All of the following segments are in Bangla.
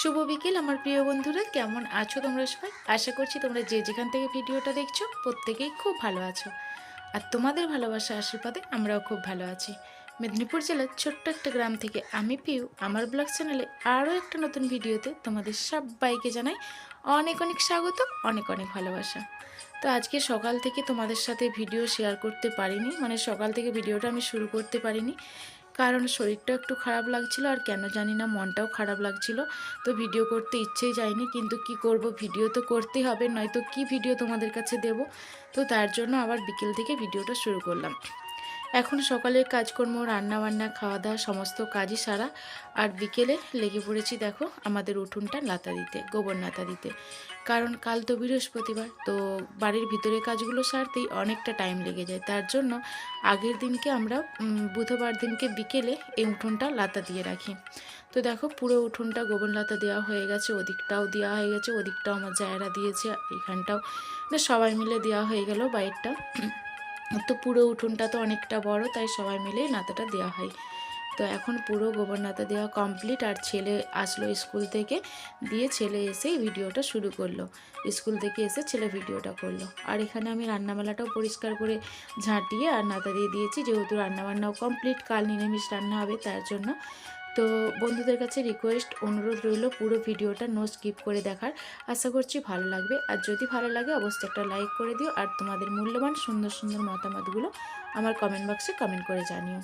শুভ বিকেল, আমার প্রিয় বন্ধুরা। কেমন আছো তোমরা সবাই? আশা করছি তোমরা যে যেখান থেকে ভিডিওটা দেখছ, প্রত্যেকেই খুব ভালো আছো। আর তোমাদের ভালোবাসা আশীর্বাদে আমরাও খুব ভালো আছি। মেদিনীপুর জেলার ছোট্ট একটা গ্রাম থেকে আমি পিউ, আমার ব্লগ চ্যানেলে আরও একটা নতুন ভিডিওতে তোমাদের সবাইকে জানাই অনেক অনেক স্বাগত, অনেক অনেক ভালোবাসা। তো আজকে সকাল থেকে তোমাদের সাথে ভিডিও শেয়ার করতে পারিনি মানে সকাল থেকে ভিডিওটা আমি শুরু করতে পারিনি। কারণ শরীরটা একটু খারাপ লাগছিল আর কেন জানি না, মনটাও খারাপ লাগছিল। তো ভিডিও করতে ইচ্ছেই যায়নি, কিন্তু কি করব? ভিডিও তো করতেই হবে, নয়তো কি ভিডিও তোমাদের কাছে দেব? তো তার জন্য আবার বিকেল থেকে ভিডিওটা শুরু করলাম। এখন সকালের কাজকর্ম রান্না বান্না খাওয়া দাওয়া সমস্ত কাজই সারা। আর বিকেলে লেগে পড়েছি দেখো আমাদের উঠোনটা লাতা দিতে, গোবর নাতা দিতে। কারণ কাল তো বৃহস্পতিবার, তো বাড়ির ভিতরে কাজগুলো সারতেই অনেকটা টাইম লেগে যায়। তার জন্য আগের দিনকে আমরা বুধবার দিনকে বিকেলে এই উঠোনটা লাতা দিয়ে রাখি। তো দেখো পুরো উঠোনটা গোবর লাতা দেওয়া হয়ে গেছে, ওদিকটাও দেওয়া হয়ে গেছে, ওদিকটাও আমার জায়রা দিয়েছে, এখানটাও মানে সবাই মিলে দেওয়া হয়ে গেল বাইরটা। তো পুরো উঠোনটা তো অনেকটা বড়, তাই সবাই মিলে নাতাটা দেওয়া হয়। তো এখন পুরো গোবর নাতা দেওয়া কমপ্লিট আর ছেলে আসলো স্কুল থেকে, দিয়ে ছেলে এসেই ভিডিওটা শুরু করল। স্কুল থেকে এসে ছেলে ভিডিওটা করল। আর এখানে আমি রান্নাবেলাটাও পরিষ্কার করে ঝাঁটিয়ে আর নাতা দিয়ে দিয়েছি, যেহেতু রান্নাবান্নাও কমপ্লিট কাল নিরামিষ রান্না হবে তার জন্য। তো বন্ধুদের কাছে রিকোয়েস্ট অনুরোধ রইল পুরো ভিডিওটা নো স্কিপ করে দেখার। আশা করছি ভালো লাগবে। আর যদি ভালো লাগে, অবশ্যই একটা লাইক করে দিও। আর তোমাদের মূল্যবান, সুন্দর সুন্দর মতামতগুলো আমার কমেন্ট বক্সে কমেন্ট করে জানিও।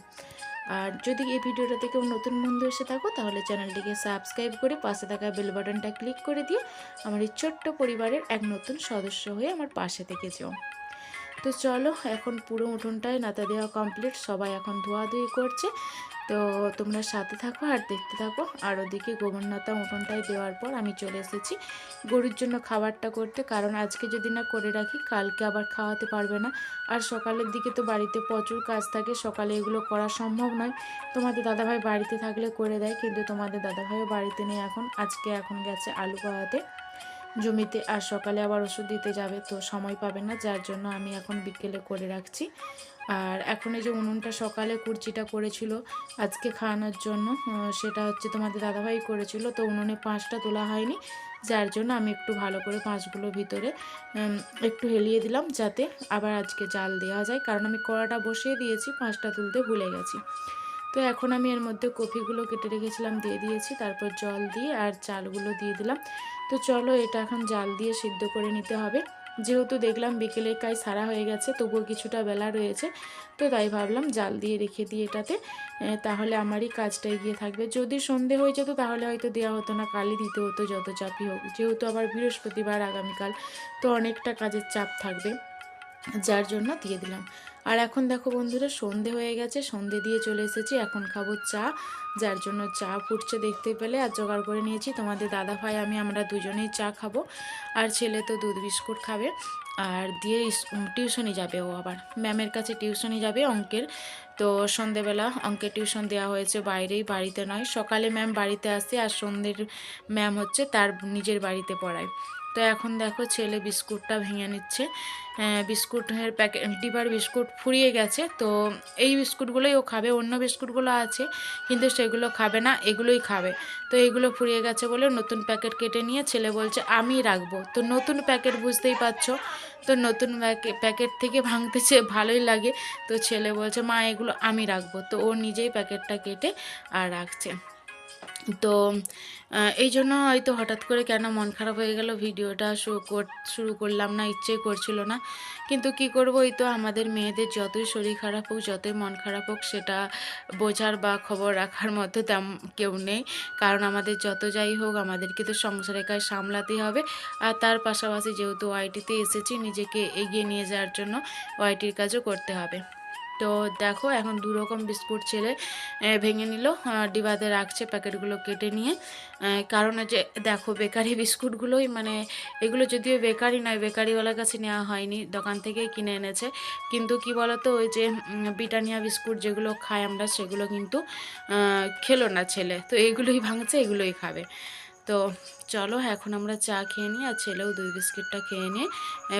আর যদি এই ভিডিওটাতে কেউ নতুন বন্ধু এসে থাকো, তাহলে চ্যানেলটিকে সাবস্ক্রাইব করে পাশে থাকা বেল বাটনটা ক্লিক করে দিয়ে আমার এই ছোট্ট পরিবারের এক নতুন সদস্য হয়ে আমার পাশে থেকে যেও। তো চলো, এখন পুরো উঠোনটায় নাতা দেওয়া কমপ্লিট সবাই এখন ধোয়াধুয়ি করছে। তো তোমরা সাথে থাকো আর দেখতে থাকো। আর ওদিকে গোবরনাথা উঠোনটায় দেওয়ার পর আমি চলে এসেছি গরুর জন্য খাবারটা করতে, কারণ আজকে যদি না করে রাখি, কালকে আবার খাওয়াতে পারবে না। আর সকালের দিকে তো বাড়িতে প্রচুর কাজ থাকে, সকালে এগুলো করা সম্ভব নয়। তোমাদের দাদাভাই বাড়িতে থাকলে করে দেয়, কিন্তু তোমাদের দাদাভাইও বাড়িতে নেই এখন। আজকে এখন গেছে আলু পাওয়াতে জমিতে আর সকালে আবার ওষুধ দিতে যাবে, তো সময় পাবে না, যার জন্য আমি এখন বিকেলে করে রাখছি। আর এখন এই যে উনুনটা সকালে কুর্চিটা করেছিল, আজকে খাওয়ানোর জন্য সেটা হচ্ছে তোমাদের দাদাভাই করেছিল, তো উনুনে পাঁচটা তোলা হয়নি, যার জন্য আমি একটু ভালো করে পাঁচগুলো ভিতরে একটু হেলিয়ে দিলাম, যাতে আবার আজকে জাল দেওয়া যায়। কারণ আমি কড়াটা বসিয়ে দিয়েছি, পাঁচটা তুলতে ভুলে গেছি। তো এখন আমি এর মধ্যে কপিগুলো কেটে রেখেছিলাম, দিয়ে দিয়েছি। তারপর জল দিয়ে আর চালগুলো দিয়ে দিলাম। তো চলো এটা এখন জাল দিয়ে সিদ্ধ করে নিতে হবে। যেহেতু দেখলাম বিকেলের কাজ সারা হয়ে গেছে, তবুও কিছুটা বেলা রয়েছে। তো তাই ভাবলাম জাল দিয়ে রেখে দিই এটাতে। তাহলে আমারই কাজটা এগিয়ে থাকবে। যদি সন্ধে হয়ে যেত তাহলে হয়তো দেওয়া হতো না, কালই দিতে হতো যত চাপই হোক। যেহেতু আবার বৃহস্পতিবার আগামীকাল, তো অনেকটা কাজের চাপ থাকবে। যার জন্য দিয়ে দিলাম। আর এখন দেখো বন্ধুরা, সন্ধে হয়ে গেছে, সন্ধে দিয়ে চলে এসেছি। এখন খাব চা, যার জন্য চা ফুটছে দেখতে পেলে। আর জোগাড় করে নিয়েছি, তোমাদের দাদা ভাই, আমি, আমরা দুজনেই চা খাব। আর ছেলে তো দুধ বিস্কুট খাবে। আর দিয়ে টিউশনি যাবে ও আবার। ম্যামের কাছে টিউশনি যাবে, অঙ্কের। তো সন্ধেবেলা অঙ্কের টিউশন দেওয়া হয়েছে বাইরেই, বাড়িতে নয়। সকালে ম্যাম বাড়িতে আসে, আর সন্ধ্যের ম্যাম হচ্ছে তার নিজের বাড়িতে পড়ায়। তো এখন দেখো ছেলে বিস্কুটটা ভেঙে নিচ্ছে। বিস্কুটের প্যাকেট ডিবার বিস্কুট ফুরিয়ে গেছে। তো এই বিস্কুটগুলোই ও খাবে। অন্য বিস্কুটগুলো আছে, কিন্তু সেগুলো খাবে না, এগুলোই খাবে। তো এগুলো ফুরিয়ে গেছে বলে নতুন প্যাকেট কেটে নিয়ে ছেলে বলছে, আমি রাখব। তো নতুন প্যাকেট বুঝতেই পারছ? তো নতুন প্যাকে- প্যাকেট থেকে ভাঙতেছে, ভালোই লাগে। তো ছেলে বলছে, মা, এগুলো আমি রাখব। তো ও নিজেই প্যাকেটটা কেটে আর রাখছে। তো এই জন্য হয়তো হঠাৎ করে কেন মন খারাপ হয়ে গেল, ভিডিওটা শুরু কর- শুরু করলাম না ইচ্ছে করছিল না। কিন্তু কি করব, এই তো আমাদের মেয়েদের যতই শরীর খারাপ হোক, যতই মন খারাপ হোক, সেটা বোঝার বা খবর রাখার মতো তেম, কেউ নেই। কারণ আমাদের যত যাই হোক, আমাদেরকে তো সংসারের কাজ সামলাতেই হবে। আর তার পাশাপাশি যেহেতু ওয়াইটিতে এসেছি, নিজেকে এগিয়ে নিয়ে যাওয়ার জন্য ওয়াইটির কাজও করতে হবে। তো দেখো এখন দু রকম বিস্কুট ছেলে ভেঙে নিল। ডিবাতে রাখছে প্যাকেটগুলো কেটে নিয়ে। কারণ যে দেখো বেকারি বিস্কুটগুলোই মানে এগুলো যদিও বেকারি নয়, বেকারিওয়ালার কাছে নেওয়া হয়নি, দোকান থেকেই কিনে এনেছে। কিন্তু কি বলতো, ওই যে ব্রিটানিয়া বিস্কুট যেগুলো খাই আমরা, সেগুলো কিন্তু খেলো না ছেলে। তো এগুলোই ভাঙছে, এগুলোই খাবে। তো চলো, এখন আমরা চা খেয়ে নিই, আর ছেলেও দুই বিস্কিটটা খেয়ে নিয়ে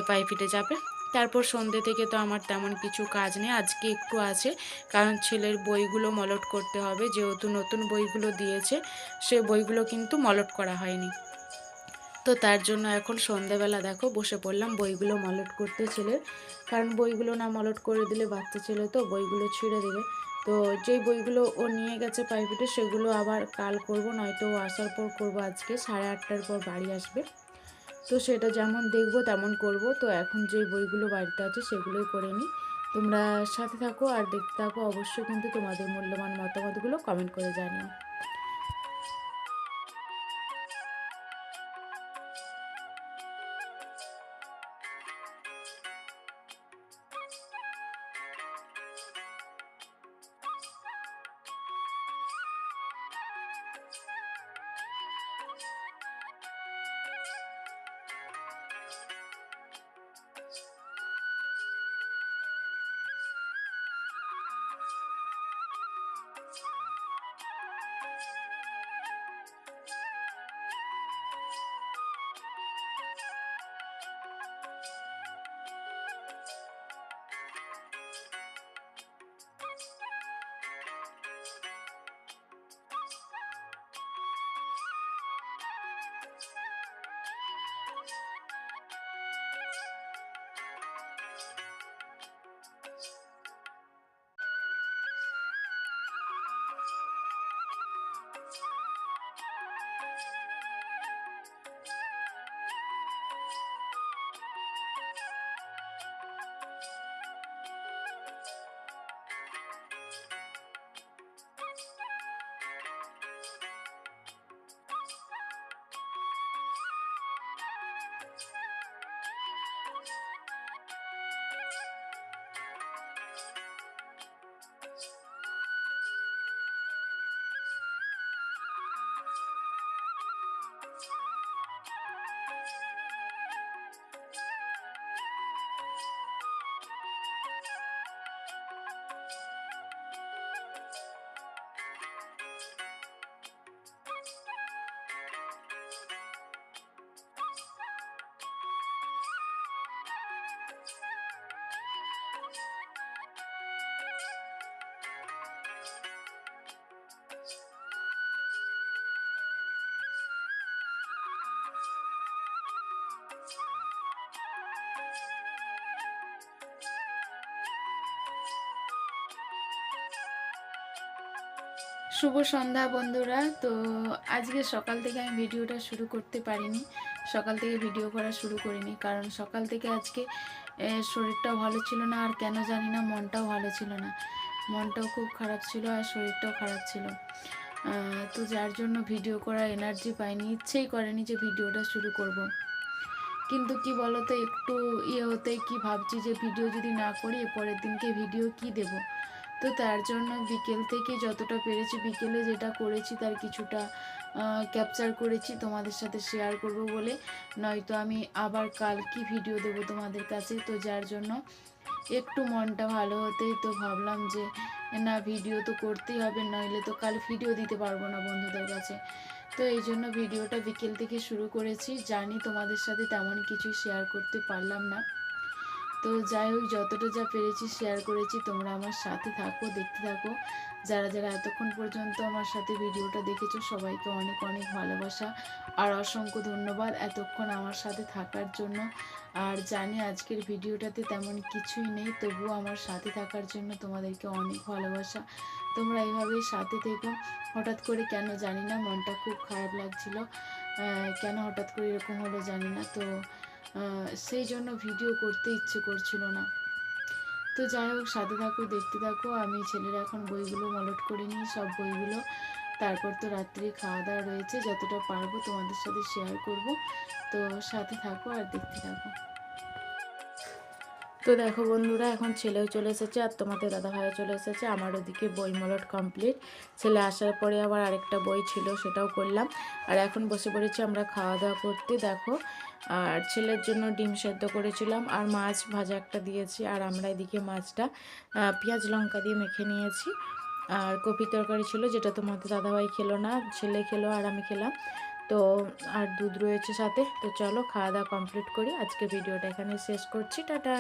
পাইপিটে যাবে। তারপর সন্ধ্যে থেকে তো আমার তেমন কিছু কাজ নেই, আজকে একটু আছে। কারণ ছেলের বইগুলো মলট করতে হবে, যেহেতু নতুন বইগুলো দিয়েছে, সে বইগুলো কিন্তু মলট করা হয়নি। তো তার জন্য এখন সন্ধেবেলা দেখো, বসে পড়লাম বইগুলো মলট করতে ছেলের। কারণ বইগুলো না মলট করে দিলে বাচ্চা ছেলে তো বইগুলো ছিঁড়ে দেবে। তো যেই বইগুলো ও নিয়ে গেছে প্রাইভেটে সেগুলো আবার কাল করব, নয়তো আসার পর করব আজকে। সাড়ে আটটার পর বাড়ি আসবে। তো সেটা যেমন দেখব, তেমন করব। তো এখন যে বইগুলো বাড়িতে আছে, সেগুলোই করে নিই। তোমরা সাথে থাকো আর দেখতে থাকো। অবশ্যই কিন্তু তোমাদের মূল্যবান মতামতগুলো কমেন্ট করে জানিও। শুভ সন্ধ্যা বন্ধুরা। তো আজকে সকাল থেকে আমি ভিডিওটা শুরু করতে পারিনি। সকাল থেকে ভিডিও করা শুরু করিনি, কারণ সকাল থেকে আজকে শরীরটাও ভালো ছিল না, আর কেন জানি না মনটাও ভালো ছিল না। মনটাও খুব খারাপ ছিল আর শরীরটাও খারাপ ছিল। তো যার জন্য ভিডিও করার এনার্জি পাইনি, ইচ্ছেই করেনি যে ভিডিওটা শুরু করব। কিন্তু কি বলতো, একটু ইয়ে হতে কি ভাবছি যে ভিডিও যদি না করি পরের দিনকে ভিডিও কি দেবো? তো তার জন্য বিকেল থেকে যতটা পেরেছি, বিকেলে যেটা করেছি তার কিছুটা ক্যাপচার করেছি তোমাদের সাথে শেয়ার করব বলে। নয়তো আমি আবার কাল কি ভিডিও দেব তোমাদের কাছে। তো যার জন্য একটু মনটা ভালো হতেই তো ভাবলাম যে, না ভিডিও তো করতেই হবে, নইলে তো কাল ভিডিও দিতে পারব না বন্ধুদের কাছে। তো এই জন্য ভিডিওটা বিকেল থেকে শুরু করেছি। জানি তোমাদের সাথে তেমন কিছুই শেয়ার করতে পারলাম না। তো যাই হোক, যতটা যা পেরেছি শেয়ার করেছি, তোমরা আমার সাথে থাকো, দেখতে থাকো। যারা যারা এতক্ষণ পর্যন্ত আমার সাথে ভিডিওটা দেখেছ, সবাইকে অনেক অনেক ভালোবাসা আর অসংখ্য ধন্যবাদ এতক্ষণ আমার সাথে থাকার জন্য। আর জানি আজকের ভিডিওটাতে তেমন কিছুই নেই, তবুও আমার সাথে থাকার জন্য তোমাদেরকে অনেক ভালোবাসা। তোমরা এইভাবেই সাথে থেকো। হঠাৎ করে কেন জানি না, মনটা খুব খারাপ লাগছিল। কেন হঠাৎ করে এরকম হলো জানি না। তো সেই জন্য ভিডিও করতে ইচ্ছে করছিল না। তো যাই হোক, সাথে থাকো, দেখতে থাকো। আমি ছেলের এখন বইগুলো মলট করে নিই, সব বইগুলো। তারপর তো রাত্রি খাওয়া দাওয়া রয়েছে, যতটা পারব তোমাদের সাথে শেয়ার করব। তো সাথে থাকো আর দেখতে থাকো। তো দেখো বন্ধুরা, এখন ছেলেও চলে এসেছে আর তোমাদের দাদা ভাইও চলে এসেছে। আমার ওদিকে বই মলট কমপ্লিট ছেলে আসার পরে আবার আরেকটা বই ছিল, সেটাও করলাম। আর এখন বসে পড়েছি আমরা খাওয়া দাওয়া করতে। দেখো আর ছেলের জন্য ডিম সেদ্ধ করেছিলাম আর মাছ ভাজা একটা দিয়েছি আর আমরা এদিকে মাছটা পেঁয়াজ লঙ্কা দিয়ে মেখে নিয়েছি। আর কপি তরকারি ছিল যেটা তোমাদের দাদাভাই খেলো না, ছেলে খেলো আর আমি খেলাম। তো আর দুধ রয়েছে সাথে। তো চলো খাওয়া দাওয়া কমপ্লিট করি। আজকে ভিডিওটা এখানে শেষ করছি। টাটা।